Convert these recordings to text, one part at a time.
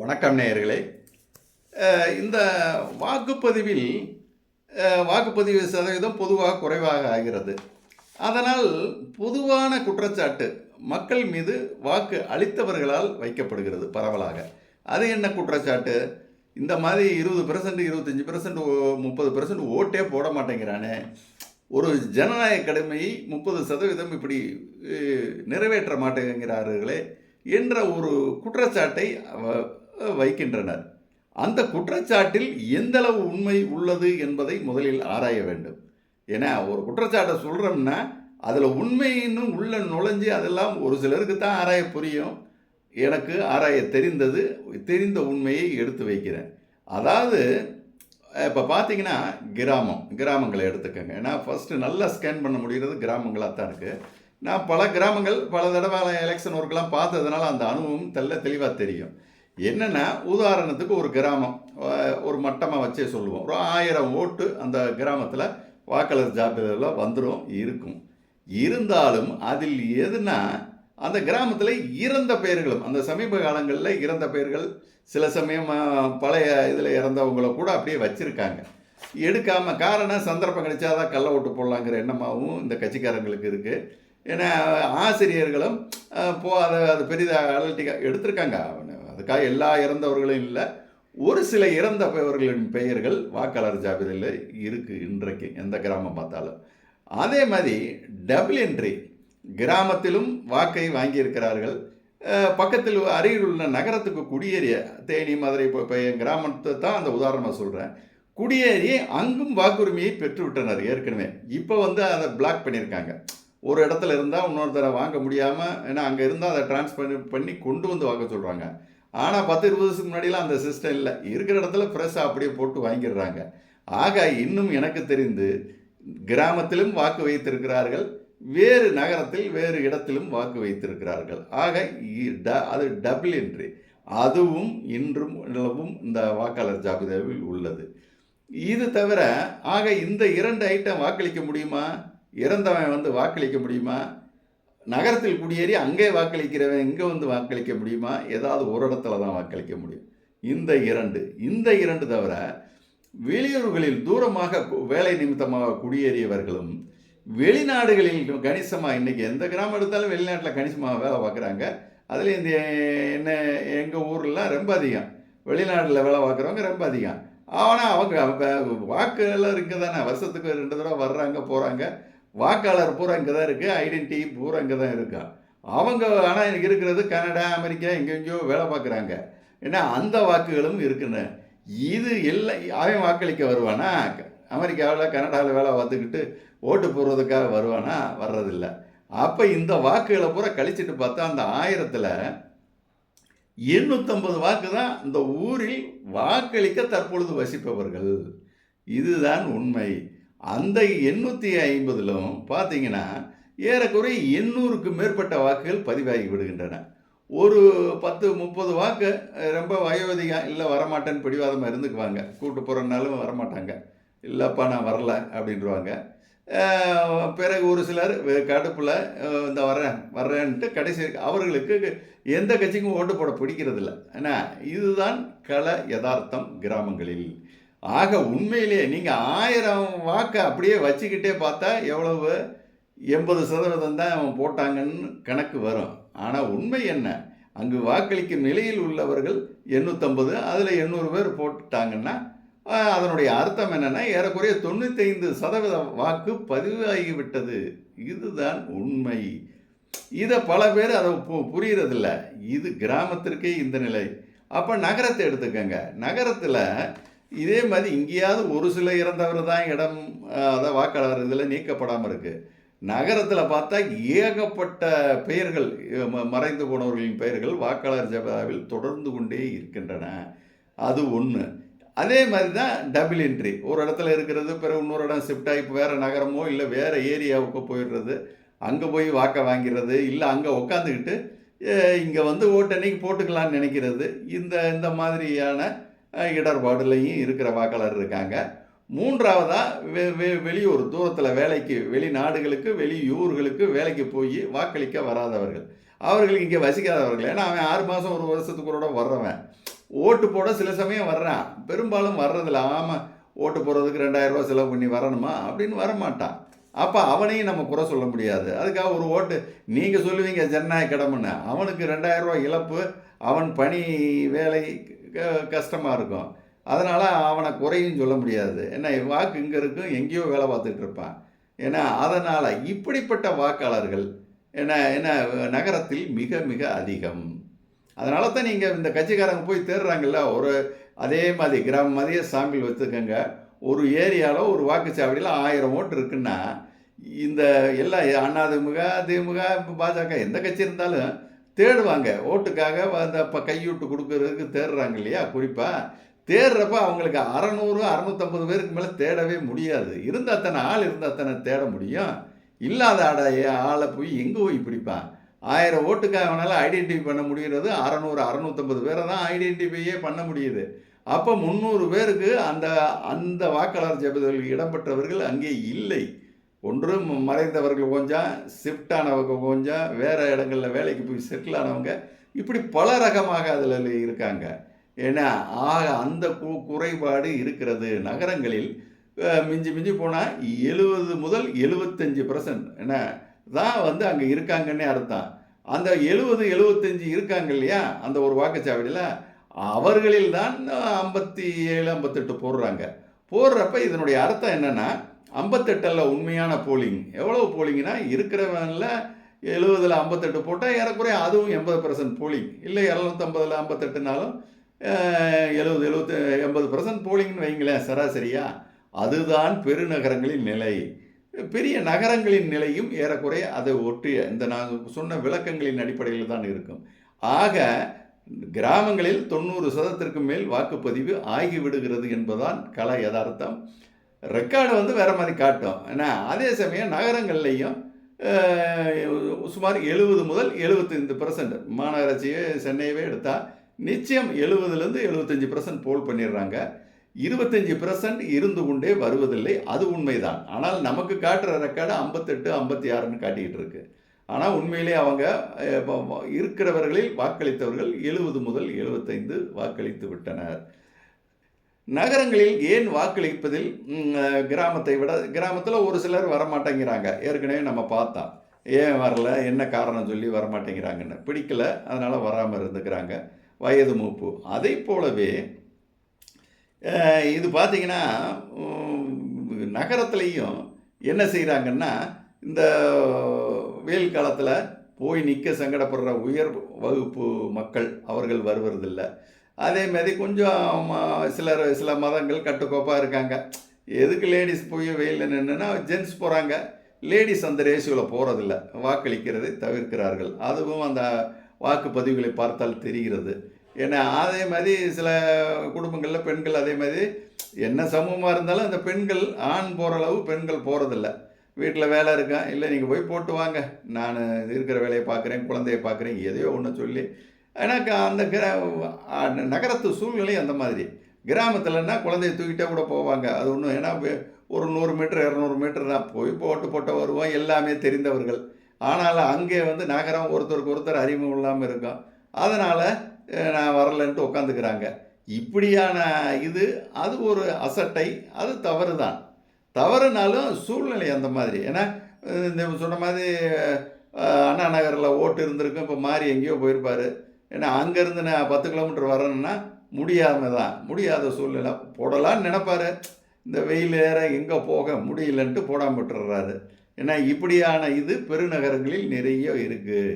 வணக்கம் நேயர்களே. இந்த வாக்குப்பதிவில் வாக்குப்பதிவு சதவீதம் பொதுவாக குறைவாக ஆகிறது. அதனால் பொதுவான குற்றச்சாட்டு மக்கள் மீது வாக்கு அளித்தவர்களால் வைக்கப்படுகிறது பரவலாக. அது என்ன குற்றச்சாட்டு? இந்த மாதிரி இருபது பெர்சன்ட் இருபத்தஞ்சி பெர்சன்ட் முப்பது பெர்சன்ட் ஓட்டே போட மாட்டேங்கிறானே. ஒரு ஜனநாயக கடமையை முப்பது சதவீதம் இப்படி நிறைவேற்ற மாட்டேங்கிறார்களே என்ற ஒரு குற்றச்சாட்டை வைக்கின்றனர். அந்த குற்றச்சாட்டில் எந்தளவு உண்மை உள்ளது என்பதை முதலில் ஆராய வேண்டும். ஏன்னா ஒரு குற்றச்சாட்டை சொல்கிறோம்னா அதில் உண்மைன்னு உள்ள நுழைஞ்சு அதெல்லாம் ஒரு சிலருக்கு தான் ஆராய புரியும். எனக்கு ஆராய தெரிந்தது தெரிந்த உண்மையை எடுத்து வைக்கிறேன். அதாவது இப்போ பார்த்தீங்கன்னா கிராமம் கிராமங்களை எடுத்துக்கோங்க. ஏன்னா ஃபஸ்ட்டு நல்லா ஸ்கேன் பண்ண முடிகிறது கிராமங்களாக தான் இருக்குது நான் பல கிராமங்கள் பல தடவை எலெக்ஷன் ஒர்க்கெலாம் பார்த்ததுனால அந்த அனுபவம் தெல்ல தெளிவாக தெரியும். என்னென்னா உதாரணத்துக்கு ஒரு கிராமம் ஒரு மட்டமாக வச்சே சொல்லுவோம். ஒரு ஆயிரம் ஓட்டு அந்த கிராமத்தில் வாக்காளர் ஜாபிதாவில் வந்துடும் இருக்கும். இருந்தாலும் அதில் எதுனா அந்த கிராமத்தில் இறந்த பெயர்களும் அந்த சமீப காலங்களில் இறந்த பெயர்கள் சில சமயம் பழைய இதில் இறந்தவங்கள கூட அப்படியே வச்சுருக்காங்க. எடுக்காமல் காரணம் சந்தர்ப்பம் கிடைச்சாதான் கள்ள ஓட்டு போடலாங்கிற எண்ணமாகவும் இந்த கட்சிக்காரங்களுக்கு இருக்குது ஏன்னா ஆசிரியர்களும் போ அதை அது பெரிதாக அலட்டிக்காக எடுத்திருக்காங்க. அதுக்காக எல்லா இறந்தவர்களும் இல்லை ஒரு சில இறந்தவர்களின் பெயர்கள் வாக்காளர் ஜாபிதையில் இருக்குது இன்றைக்கு எந்த கிராமம் பார்த்தாலும். அதே மாதிரி டபுள் என்ட்ரி கிராமத்திலும் வாக்கை வாங்கியிருக்கிறார்கள். பக்கத்தில் அருகில் உள்ள நகரத்துக்கு குடியேறிய தேனி மதுரை இப்போ இப்போ என் கிராமத்தை தான் அந்த உதாரணமாக சொல்கிறேன் குடியேறி அங்கும் வாக்குரிமையை பெற்றுவிட்டனர் ஏற்கனவே. இப்போ வந்து அதை பிளாக் பண்ணியிருக்காங்க. ஒரு இடத்துல இருந்தால் இன்னொருத்தரை வாங்க முடியாமல் ஏன்னா அங்கே இருந்தால் அதை டிரான்ஸ்பர் பண்ணி கொண்டு வந்து வாங்க சொல்கிறாங்க ஆனால் பத்து இருபது வருஷத்துக்கு முன்னாடிலாம் அந்த சிஸ்டம் இல்லை. இருக்கிற இடத்துல ஃப்ரெஷ்ஷாக அப்படியே போட்டு வாங்கிடுறாங்க. ஆக இன்னும் எனக்கு தெரிந்து கிராமத்திலும் வாக்கு வைத்திருக்கிறார்கள் வேறு நகரத்தில் வேறு இடத்திலும் வாக்கு வைத்திருக்கிறார்கள். ஆக இ- ட- அது டபுள் என்ட்ரி அதுவும் இன்றும் நிலவும் இந்த வாக்காளர் ஜாபிதாவில் உள்ளது. இது தவிர ஆக இந்த இரண்டு ஐட்டம் வாக்களிக்க முடியுமா? இறந்தவன் வந்து வாக்களிக்க முடியுமா? நகரத்தில் குடியேறி அங்கே வாக்களிக்கிறவன் இங்கே வந்து வாக்களிக்க முடியுமா? ஏதாவது ஒரு இடத்துல தான் வாக்களிக்க முடியும். இந்த இரண்டு இந்த இரண்டு தவிர வெளியூர்களில் தூரமாக வேலை நிமித்தமாக குடியேறியவர்களும் வெளிநாடுகளில் கணிசமாக இன்றைக்கி எந்த கிராமம் எடுத்தாலும் வெளிநாட்டில் கணிசமாக வேலை பார்க்குறாங்க. அதில் இந்த என்ன எங்கள் ஊர்லாம் ரொம்ப அதிகம். வெளிநாட்டில் வேலை பார்க்குறவங்க ரொம்ப அதிகம். ஆனால் அவங்க வாக்கு எல்லாம் இங்கே தானே வருஷத்துக்கு ரெண்டு தடவை வர்றாங்க போகிறாங்க வாக்காளர் பூரா இங்கே தான் இருக்குது ஐடென்டிட்டி பூரா இங்கே தான் இருக்கா? அவங்க ஆனால் எனக்கு இருக்கிறது கனடா அமெரிக்கா எங்கெங்கேயோ வேலை பார்க்குறாங்க. ஏன்னா அந்த வாக்குகளும் இருக்குன்னு இது எல்லாம் அவன் வாக்களிக்க வருவானா? அமெரிக்காவில் கனடாவில் வேலை பார்த்துக்கிட்டு ஓட்டு போடுறதுக்காக வருவானா? வர்றதில்ல. அப்போ இந்த வாக்குகளை பூரா கழிச்சிட்டு பார்த்தா அந்த ஆயிரத்தில் எண்ணூற்றம்பது வாக்கு தான் இந்த ஊரில் வாக்களிக்க தற்பொழுது வசிப்பவர்கள். இதுதான் உண்மை. அந்த எண்ணூற்றி ஐம்பதிலும் பார்த்தீங்கன்னா ஏறக்குறைய எண்ணூறுக்கு மேற்பட்ட வாக்குகள் பதிவாகி விடுகின்றன. ஒரு பத்து முப்பது வாக்கு ரொம்ப வயோதிகம் இல்லை வரமாட்டேன்னு பிடிவாதமாக இருந்துக்குவாங்க. கூட்டு போகிறனாலும் வரமாட்டாங்க. இல்லைப்பா நான் வரல அப்படின்றவாங்க. பிறகு ஒரு சிலர் கடுப்பில் இந்த வரேன் வர்றேன்ட்டு கடைசி அவர்களுக்கு எந்த கட்சிக்கும் ஓட்டு போட பிடிக்கிறதில்ல. ஏன்னா இதுதான் கள யதார்த்தம் கிராமங்களில். ஆக உண்மையிலேயே நீங்கள் ஆயிரம் வாக்கை அப்படியே வச்சுக்கிட்டே பார்த்தா எவ்வளவு? எண்பது சதவீதம் தான் அவன் போட்டாங்கன்னு கணக்கு வரும். ஆனால் உண்மை என்ன? அங்கு வாக்களிக்கும் நிலையில் உள்ளவர்கள் எண்ணூற்றம்பது அதில் எண்ணூறு பேர் போட்டுட்டாங்கன்னா அதனுடைய அர்த்தம் என்னென்னா ஏறக்குறைய தொண்ணூத்தைந்து சதவீத வாக்கு பதிவாகிவிட்டது. இதுதான் உண்மை. இதை பல பேர் அதை பு- புரியறதில்ல. இது கிராமத்திற்கே இந்த நிலை. அப்போ நகரத்தை எடுத்துக்கங்க. நகரத்தில் இதே மாதிரி இங்கேயாவது ஒரு சில இறந்தவர் தான் இடம் அஹ், அதான் வாக்காளர் இதில் நீக்கப்படாமல் இருக்குது நகரத்தில் பார்த்தா ஏகப்பட்ட பெயர்கள் மறைந்து போனவர்களின் பெயர்கள் வாக்காளர் ஜாபிதாவில் தொடர்ந்து கொண்டே இருக்கின்றன. அது ஒன்று அதே மாதிரி தான் டபுள் என்ட்ரி ஒரு இடத்துல இருக்கிறது பிறகு இன்னொரு இடம் ஷிஃப்ட் ஆகி வேறு நகரமோ இல்லை வேறு ஏரியாவுக்கு போயிடுறது. அங்கே போய் வாக்கை வாங்கிறது இல்லை அங்கே உட்காந்துக்கிட்டு இங்கே வந்து ஓட்டு அன்னைக்கு போட்டுக்கலான்னு நினைக்கிறது. இந்த இந்த மாதிரியான இடர்பாடுலையும் இருக்கிற வாக்காளர் இருக்காங்க. மூன்றாவதாக வெ வெ வெளியூர் தூரத்தில் வேலைக்கு வெளிநாடுகளுக்கு வெளியூர்களுக்கு வேலைக்கு போய் வாக்களிக்க வராதவர்கள். அவர்கள் இங்கே வசிக்காதவர்கள். ஏன்னா அவன் ஆறு மாதம் ஒரு வருஷத்துக்கு கூட வர்றவன். ஓட்டு போட சில சமயம் வர்றான். பெரும்பாலும் வர்றதில்ல. ஆமாம் ஓட்டு போடுறதுக்கு ரெண்டாயிரம் செலவு பண்ணி வரணுமா? அப்படின்னு வரமாட்டான். அப்போ அவனையும் நம்ம குறை சொல்ல முடியாது. அதுக்காக ஒரு ஓட்டு நீங்கள் சொல்லுவீங்க ஜனநாயக கடமைன்னு. அவனுக்கு ரெண்டாயிரம் இழப்பு அவன் பணி வேலை க- இருக்கும். அதனால் அவனை குறையும் சொல்ல முடியாது. ஏன்னா வாக்கு இங்கே இருக்கும் எங்கேயோ வேலை பார்த்துட்டு இருப்பான். ஏன்னா அதனால் இப்படிப்பட்ட வாக்காளர்கள் என்ன என்ன நகரத்தில் மிக மிக அதிகம். அதனால தான் நீங்கள் இந்த கட்சிக்காரங்க போய் தேடுறாங்கல்ல ஒரு அதே மாதிரி கிராம மாதிரியே சாம்பிள் வச்சுருக்கங்க ஒரு ஏரியாவில் ஒரு வாக்குச்சாவடியில் ஆயிரம் ஓட்டு இருக்குன்னா இந்த எல்லா அதிமுக திமுக பாஜக எந்த கட்சி இருந்தாலும் தேடுவாங்க. ஓட்டுக்காக அந்த இப்போ கையூட்டு கொடுக்கறதுக்கு தேடுறாங்க இல்லையா? குறிப்பாக தேடுறப்ப அவங்களுக்கு அறநூறு அறநூற்றம்பது பேருக்கு மேலே தேடவே முடியாது. இருந்த அத்தனை ஆள் இருந்த அத்தனை தேட முடியும். இல்லாத ஆடைய ஆளை போய் எங்கே போய் பிடிப்பான்? ஆயிரம் ஓட்டுக்காக அவனால் ஐடென்டிஃபை பண்ண முடிகிறது. அறநூறு அறநூற்றம்பது பேரை தான் ஐடென்டிஃபையே பண்ண முடியுது. அப்போ முந்நூறு பேருக்கு அந்த அந்த வாக்காளர் ஜபதியில் இடம்பெற்றவர்கள் அங்கே இல்லை. ஒன்று மறைந்தவர்கள் கொஞ்சம் ஷிஃப்ட் ஆனவங்க கொஞ்சம் வேறு இடங்களில் வேலைக்கு போய் செட்டில் ஆனவங்க இப்படி பல ரகமாக அதில் இருக்காங்க. ஏன்னா ஆக அந்த கு குறைபாடு இருக்கிறது. நகரங்களில் மிஞ்சி மிஞ்சி போனால் எழுபது முதல் எழுபத்தஞ்சு பர்சன்ட் என்ன தான் வந்து அங்கே இருக்காங்கன்னே அர்த்தம். அந்த எழுபது எழுபத்தஞ்சு இருக்காங்க இல்லையா? அந்த ஒரு வாக்குச்சாவடியில் அவர்களில் தான் ஐம்பத்தி ஏழு ஐம்பத்தெட்டு போடுறாங்க. போடுறப்ப இதனுடைய அர்த்தம் என்னென்னா ஐம்பத்தெட்டில் உண்மையான போலிங் எவ்வளோ போலிங்னா இருக்கிறவனில் எழுபதில் ஐம்பத்தெட்டு போட்டால் ஏறக்குறைய அதுவும் எண்பது பர்சன்ட் போலிங் இல்லை இரநூத்தம்பதில் ஐம்பத்தெட்டுனாலும் எழுபது எழுபத்தி எண்பது பர்சன்ட் போலிங்னு வைங்களேன் சராசரியா. அதுதான் பெருநகரங்களின் நிலை. பெரிய நகரங்களின் நிலையும் ஏறக்குறைய அதை ஒட்டிய இந்த நான் சொன்ன விளக்கங்களின் அடிப்படையில் தான் இருக்கும். ஆக கிராமங்களில் தொண்ணூறு சதத்திற்கு மேல் வாக்குப்பதிவு ஆகிவிடுகிறது என்பதுதான் கல யதார்த்தம். ரெக்கார்டு வந்து வேறு மாதிரி காட்டும். ஏன்னா அதே சமயம் நகரங்கள்லையும் சுமார் எழுபது முதல் எழுபத்தைந்து பர்சன்ட் மாநகராட்சியே சென்னையவே எடுத்தால் நிச்சயம் எழுபதுலேருந்து எழுபத்தஞ்சி பர்சன்ட் போல் பண்ணிடுறாங்க. இருபத்தஞ்சி பர்சன்ட் இருந்து கொண்டே வருவதில்லை. அது உண்மைதான். ஆனால் நமக்கு காட்டுற ரெக்கார்டு ஐம்பத்தெட்டு ஐம்பத்தி ஆறுன்னு காட்டிக்கிட்டு இருக்கு. ஆனால் உண்மையிலே அவங்க இருக்கிறவர்களில் வாக்களித்தவர்கள் எழுபது முதல் எழுபத்தைந்து வாக்களித்து விட்டனர். நகரங்களில் ஏன் வாக்களிப்பதில் கிராமத்தை விட கிராமத்தில் ஒரு சிலர் வரமாட்டேங்கிறாங்க. ஏற்கனவே நம்ம பார்த்தோம். ஏன் வரல? என்ன காரணம் சொல்லி வரமாட்டேங்கிறாங்கன்னு. பிடிக்கல. அதனால் வராமல் இருந்துக்கிறாங்க. வயது மூப்பு. அதை போலவே இது பார்த்தீங்கன்னா நகரத்துலேயும் என்ன செய்கிறாங்கன்னா இந்த வெயில் காலத்தில் போய் நிற்க சங்கடப்படுற உயர் வகுப்பு மக்கள் அவர்கள் வருவதில்லை. அதே மாதிரி கொஞ்சம் சிலர் சில மதங்கள் கட்டுக்கோப்பாக இருக்காங்க. எதுக்கு லேடிஸ் போய் வெயிலில் நின்றுன்னா ஜென்ஸ் போகிறாங்க லேடிஸ் அந்த ரேஷியோவில் போகிறதில்ல வாக்களிக்கிறதை தவிர்க்கிறார்கள். அதுவும் அந்த வாக்குப்பதிவுகளை பார்த்தால் தெரிகிறது. ஏன்னா அதே மாதிரி சில குடும்பங்களில் பெண்கள் அதே மாதிரி என்ன சமூகமாக இருந்தாலும் அந்த பெண்கள் ஆண் போகிற அளவு பெண்கள் போகிறதில்ல வீட்டில் வேலை இருக்கா? இல்லை நீங்கள் போய் போட்டு வாங்க. நான் இருக்கிற வேலையை பார்க்குறேன் குழந்தைய பார்க்குறேன் எதையோ ஒன்று சொல்லி எனக்கு அந்த கிர நகரத்து சூழ்நிலை அந்த மாதிரி. கிராமத்துலன்னா குழந்தைய தூக்கிட்டே கூட போவாங்க. அது ஒன்றும் ஏன்னா ஒரு நூறு மீட்டர் இரநூறு மீட்டர் தான். போய் போட்டு போட்டு வருவோம். எல்லாமே தெரிந்தவர்கள். ஆனால் அங்கே வந்து நகரம் ஒருத்தருக்கு ஒருத்தர் அறிமுகம் இல்லாமல் இருக்கும். அதனால் நான் வரலன்ட்டு உட்காந்துக்கிறாங்க இப்படியான இது அது ஒரு அசட்டை. அது தவறு தான் தவறுனாலும் சூழ்நிலை அந்த மாதிரி. ஏன்னா இந்த சொன்ன மாதிரி அண்ணா நகரில் ஓட்டு இருந்திருக்கும். இப்போ மாறி எங்கேயோ போயிருப்பார். ஏன்னா அங்கேருந்து நான் பத்து கிலோமீட்டர் வரேன்னா முடியாமல் தான் முடியாத சூழ்நிலை. போடலான்னு நினைப்பாரு. இந்த வெயில் ஏற எங்கே போக முடியலன்ட்டு போடாம விட்டுறாரு. ஏன்னா இப்படியான இது பெருநகரங்களில் நிறைய இருக்குது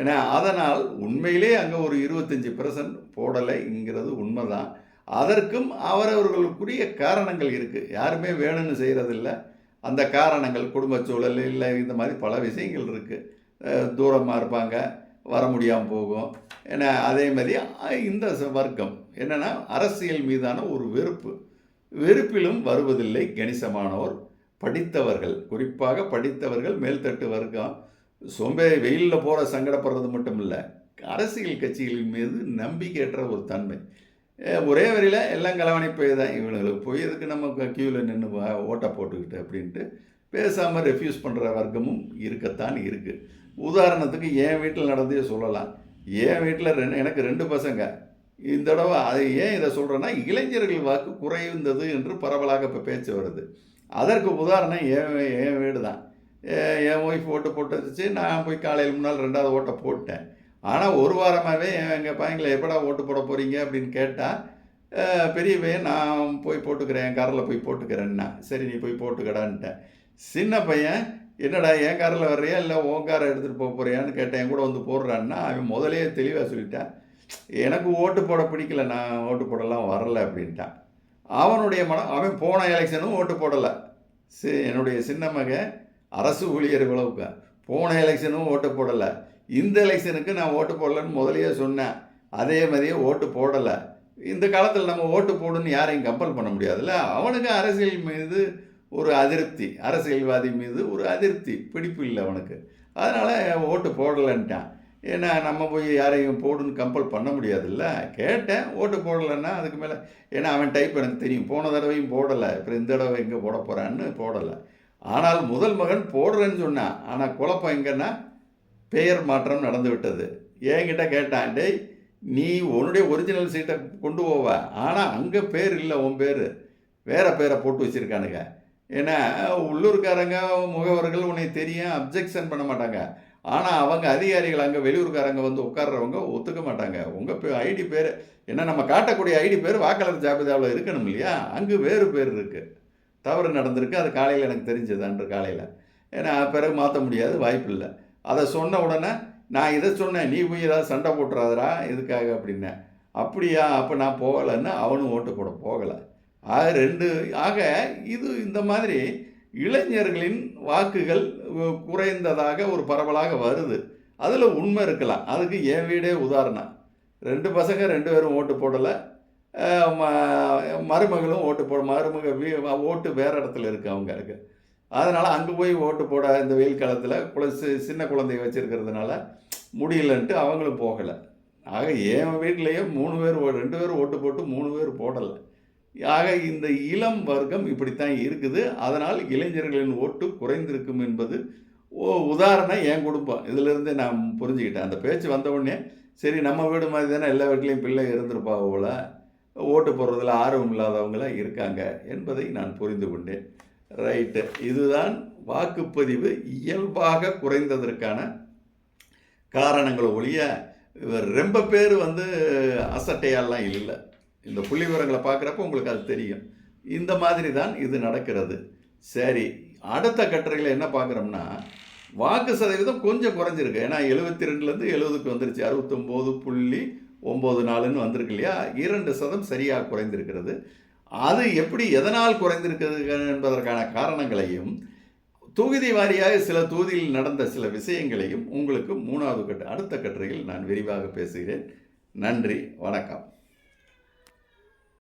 ஏன்னா அதனால் உண்மையிலே அங்கே ஒரு இருபத்தஞ்சி பர்சன்ட் போடலைங்கிறது உண்மைதான். அதற்கும் அவரவர்களுக்குரிய காரணங்கள் இருக்குது யாருமே வேணும்னு செய்கிறதில்ல அந்த காரணங்கள் குடும்ப சூழல் இல்லை இந்த மாதிரி பல விஷயங்கள் இருக்குது தூரமாக இருப்பாங்க. வர முடியாமல் போகும். ஏன்னா அதே மாதிரி இந்த வர்க்கம் என்னென்னா அரசியல் மீதான ஒரு வெறுப்பு. வெறுப்பிலும் வருவதில்லை கணிசமானோர். படித்தவர்கள் குறிப்பாக படித்தவர்கள் மேல்தட்டு வர்க்கம். சொம்பே வெயிலில் போகிற சங்கடப்படுறது மட்டும் இல்லை அரசியல் கட்சிகளின் மீது நம்பிக்கையற்ற ஒரு தன்மை. ஒரே வரியில் எல்லாம் கலவணிப்பு தான் இவங்களுக்கு போய் எதுக்கு நம்ம க்யூவில் நின்று ஓட்டை போட்டுக்கிட்டு அப்படின்ட்டு பேசாமல் ரெஃப்யூஸ் பண்ணுற வர்க்கமும் இருக்கத்தான் இருக்குது உதாரணத்துக்கு என் வீட்டில் நடந்தே சொல்லலாம். என் வீட்டில் ரெண்டு எனக்கு ரெண்டு பசங்க. இந்த தடவை அது ஏன் இதை சொல்கிறேன்னா இளைஞர்கள் வாக்கு குறைந்தது என்று பரவலாக இப்போ பேச்சு வருது. அதற்கு உதாரணம் என் என் வீடு தான் என் ஒய்ஃப் ஓட்டு போட்டுச்சு நான் போய் காலையில் முன்னால் ரெண்டாவது ஓட்டை போட்டேன். ஆனால் ஒரு வாரமாகவே எங்கள் பையங்களை எப்படா ஓட்டு போட போகிறீங்க அப்படின்னு கேட்டால் பெரிய பையன் நான் போய் போட்டுக்கிறேன். என் காரில் போய் போட்டுக்கிறேன்னா. சரி நீ போய் போட்டுக்கடான்ட்டேன் சின்ன பையன் என்னடா என் காரில் வர்றியா? இல்லை உன் காரை எடுத்துகிட்டு போக போறியான்னு கேட்டேன். என் கூட வந்து போடுறான்னா அவன் முதலே தெளிவாக சொல்லிட்டான். எனக்கு ஓட்டு போட பிடிக்கல நான் ஓட்டு போடலாம் வரல அப்படின்ட்டான். அவனுடைய மனம் அவன் போன எலெக்ஷனும் ஓட்டு போடலை. சி என்னுடைய சின்ன மகன் அரசு ஊழியர் விளவுக்கு போன எலெக்ஷனும் ஓட்டு போடலை. இந்த எலெக்ஷனுக்கு நான் ஓட்டு போடலைன்னு முதலையே சொன்னேன். அதே மாதிரியே ஓட்டு போடலை. இந்த காலத்தில் நம்ம ஓட்டு போடுன்னு யாரையும் கம்பல் பண்ண முடியாதுல்ல? அவனுக்கு அரசியல் மீது ஒரு அதிருப்தி. அரசியல்வாதி மீது ஒரு அதிருப்தி. பிடிப்பு இல்லை அவனுக்கு. அதனால் ஓட்டு போடலைன்ட்டான். ஏன்னா நம்ம போய் யாரையும் போடுன்னு கம்பல் பண்ண முடியாதுல்ல. கேட்டேன் ஓட்டு போடலைன்னா அதுக்கு மேலே ஏன்னா அவன் டைப் எனக்கு தெரியும். போன தடவையும் போடலை. அப்புறம் இந்த தடவை எங்கே போட போகிறான்னு போடலை. ஆனால் முதல் மகன் போடுறேன்னு சொன்னான். ஆனால் குழப்பம் எங்கன்னா பெயர் மாற்றம் நடந்து விட்டது. என்கிட்ட கேட்டான் டேய் நீ உன்னுடைய ஒரிஜினல் சீட்டை கொண்டு போவ. ஆனால் அங்கே பேர் இல்லை உன் பேர். வேற பேரை போட்டு வச்சுருக்கானுங்க. ஏன்னா உள்ளூர்காரங்க முகவர்கள் உன்னை தெரியும் அப்ஜெக்ஷன் பண்ண மாட்டாங்க. ஆனால் அவங்க அதிகாரிகள் அங்கே வெளியூர்காரங்க வந்து உட்கார்றவங்க ஒத்துக்க மாட்டாங்க. உங்கள் பே ஐடி பேர் ஏன்னா நம்ம காட்டக்கூடிய ஐடி பேர் வாக்காளர் ஜாபிதாவில் இருக்கணும் இல்லையா? அங்கே வேறு பேர் இருக்குது தவறு நடந்திருக்கு அது காலையில் எனக்கு தெரிஞ்சது அன்று காலையில். ஏன்னா பிறகு மாற்ற முடியாது வாய்ப்பு இல்லை. அதை சொன்ன உடனே நான் இதை சொன்னேன் நீ போய் ஏதாவது சண்டை போட்டுறாதரா இதுக்காக அப்படின்னேன். அப்படியா அப்போ நான் போகலைன்னு அவனும் ஓட்டு போட போகலை. ஆக ரெண்டு. ஆக இது இந்த மாதிரி இளைஞர்களின் வாக்குகள் குறைந்ததாக ஒரு பரவலாக வருது. அதில் உண்மை இருக்கலாம். அதுக்கு என் வீடே உதாரணம். ரெண்டு பசங்க ரெண்டு பேரும் ஓட்டு போடலை. மருமகளும் ஓட்டு போட மருமக வீ ஓட்டு வேறு இடத்துல இருக்குது அவங்களுக்கு அதனால் அங்கே போய் ஓட்டு போட இந்த வெயில் காலத்தில் குழ சி- சின்ன குழந்தைய வச்சுருக்கிறதுனால முடியலன்ட்டு அவங்களும் போகலை. ஆக என் வீட்லேயே மூணு பேர் ஓ- ரெண்டு பேர் ஓட்டு போட்டு மூணு பேர் போடலை. ஆக இந்த இளம் வர்க்கம் இப்படித்தான் இருக்குது. அதனால் இளைஞர்களின் ஓட்டு குறைந்திருக்கும் என்பது ஓ உதாரணம் என் குடும்பம். இதிலிருந்தே நான் புரிஞ்சுக்கிட்டேன். அந்த பேச்சு வந்தவுடனே சரி நம்ம வீடு மாதிரி தானே எல்லா வீட்லேயும் பிள்ளை இருந்திருப்பா போல ஓட்டு போடுறதில் ஆர்வம் இல்லாதவங்களாம் இருக்காங்க என்பதை நான் புரிந்து கொண்டேன். ரைட்டு. இதுதான் வாக்குப்பதிவு இயல்பாக குறைந்ததற்கான காரணங்கள் ஒழிய ரொம்ப பேர் வந்து அசட்டையாலாம் இல்லை. இந்த புள்ளி விவரங்களை பார்க்குறப்ப உங்களுக்கு அது தெரியும். இந்த மாதிரி தான் இது நடக்கிறது. சரி அடுத்த கட்டுரையில் என்ன பார்க்குறோம்னா வாக்கு சதவீதம் கொஞ்சம் குறைஞ்சிருக்கு. ஏன்னா எழுபத்தி ரெண்டுலேருந்து எழுபதுக்கு வந்துருச்சு. அறுபத்தொம்போது புள்ளி ஒம்பது நாலுன்னு வந்திருக்கு இல்லையா? இரண்டு சதம் சரியாக குறைந்திருக்கிறது. அது எப்படி எதனால் குறைந்திருக்கிறது என்பதற்கான காரணங்களையும் தொகுதி வாரியாக சில தொகுதியில் நடந்த சில விஷயங்களையும் உங்களுக்கு மூணாவது கட்டு அடுத்த கட்டுரையில் நான் விரிவாக பேசுகிறேன். நன்றி வணக்கம்.